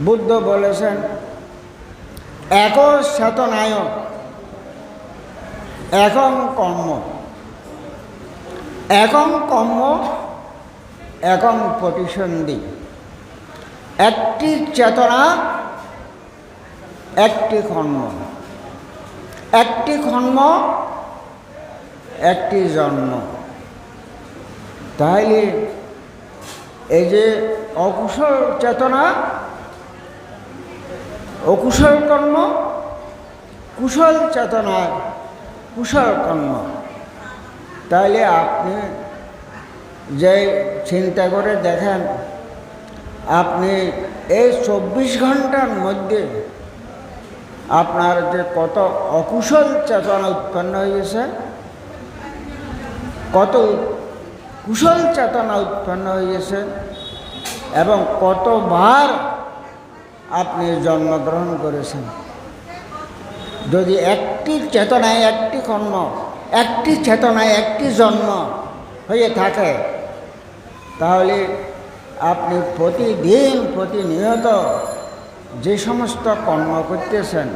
বুদ্ধ বলেছেন এক চেতনায় একং কর্ম। একং কর্ম, একং প্রতিসন্ধি। একটি চেতনা, একটি কর্ম। একটি কর্ম, একটি জন্ম। তাহলে এই যে অকুশল চেতনা অকুশল কর্ম, কুশল চেতনা কুশল কর্ম। তাহলে আপনি যে চিন্তা করে দেখেন, আপনি এই চব্বিশ ঘণ্টার মধ্যে আপনার যে কত অকুশল চেতনা উৎপন্ন হয়েছে কত কুশল চেতনা উৎপন্ন হয়েছে এবং কতবার আপনি জন্মগ্রহণ করেছেন। যদি একটি চেতনায় একটি কর্ম, একটি চেতনায় একটি জন্ম হয়ে থাকে, তাহলে আপনি প্রতিদিন প্রতিনিয়ত যে সমস্ত কর্ম করতেছেন,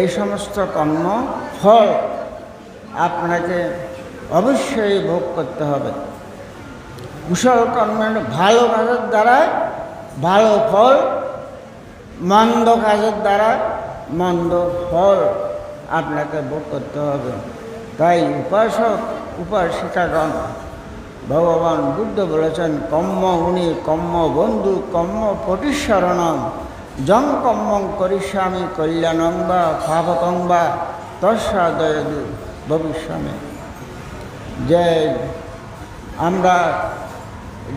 এই সমস্ত কর্ম ফল আপনাকে অবশ্যই ভোগ করতে হবে। কুশল কর্মের ভালো দ্বারা ভালো ফল মন্দ কাজের দ্বারা মন্দ ফল আপনাকে ভোগ করতে হবে। তাই উপাসক, উপাসিকাগণ, ভগবান বুদ্ধ বলেছেন, কম্ম উনি কম্ম বন্ধু, কম্ম প্রতিসরণম জং কম্মং করিষ্যামি কল্যাণং বা পাপকং বা তস্যাদয়দু ভবিষ্যমে। যে আমরা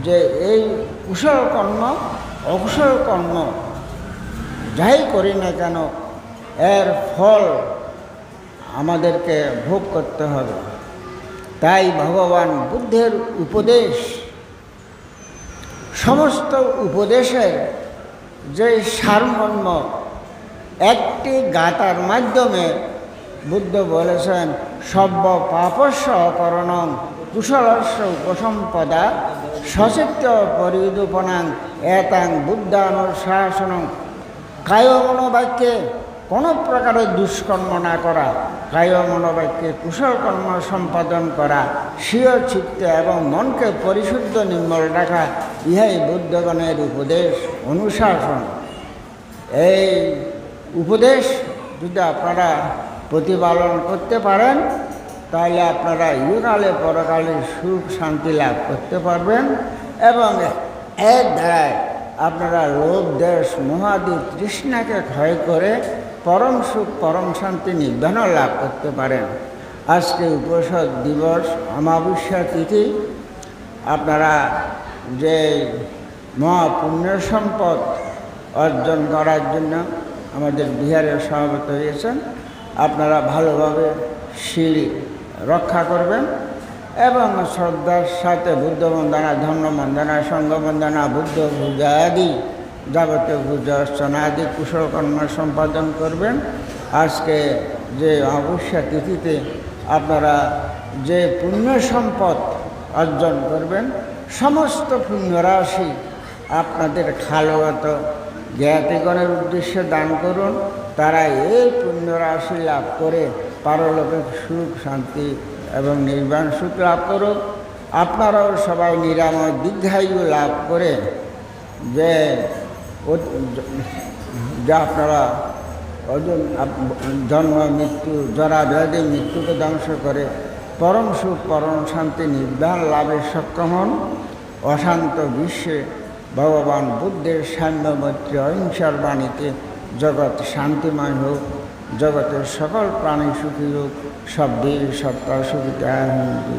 যে এই কুশল কর্ম অকুশল কর্ম যাই করি না কেন, এর ফল আমাদেরকে ভোগ করতে হবে। তাই ভগবান বুদ্ধের উপদেশ, সমস্ত উপদেশের যে সারমর্ম একটি গাতার মাধ্যমে বুদ্ধ বলেছেন সব্য পাপস্য করণম কুশলস্য উপসম্পদা সচিত্র পরিদুপনাং এতাং বুদ্ধানুশাসনং। কায় মনোবাক্যে কোনো প্রকারের দুষ্কর্ম না করা কায় মনোবাক্যে কুশল কর্ম সম্পাদন করা স্বীয় চিত্তে এবং মনকে পরিশুদ্ধ নির্মল রাখা, ইহাই বুদ্ধগণের উপদেশ, অনুশাসন। এই উপদেশ যদি আপনারা প্রতিপালন করতে পারেন, তাহলে আপনারা ইহকালে পরকালে সুখ শান্তি লাভ করতে পারবেন এবং এর দ্বারায় আপনারা লোভ দেশ মহাদি তৃষ্ণাকে ক্ষয় করে পরম সুখ, পরম শান্তি নির্বাণও লাভ করতে পারেন। আজকে উপসদ দিবস, অমাবস্যা তিথি। আপনারা যে মহাপুণ্য সম্পদ অর্জন করার জন্য আমাদের বিহারের সভাপতি হয়েছেন, আপনারা ভালোভাবে শিল রক্ষা করবেন। এবং শ্রদ্ধার সাথে বুদ্ধ বন্দনা, ধর্ম বন্দনা, সঙ্গ বন্দনা, বুদ্ধ পূজা আদি, যাবতীয় পূজা অর্চনা আদি কুশল কর্ম সম্পাদন করবেন। আজকে যে অবশ্যা তিথিতে আপনারা যে পুণ্য সম্পদ অর্জন করবেন, সমস্ত পুণ্যরাশি আপনাদের খালগত জ্ঞাতিগণের উদ্দেশ্যে দান করুন। তারা এই পুণ্যরাশি লাভ করে পারলোকের সুখ, শান্তি এবং নির্বাণ সুখ লাভ করুক আপনারাও সবাই নিরাময় দীর্ঘায়ু লাভ করে যে যা আপনারা অজন জন্ম, মৃত্যু জরা ব্যাধি মৃত্যুকে ধ্বংস করে পরম সুখ, পরম শান্তি, নির্বাণ লাভের সক্ষম হন। অশান্ত বিশ্বে ভগবান বুদ্ধের সাম্যমৈত্রী অহিংসার বাণীতে জগৎ শান্তিময় হোক, জগতের সকল প্রাণী সুখী হোক সব বীর সত্তা সুবিধা হিন্দু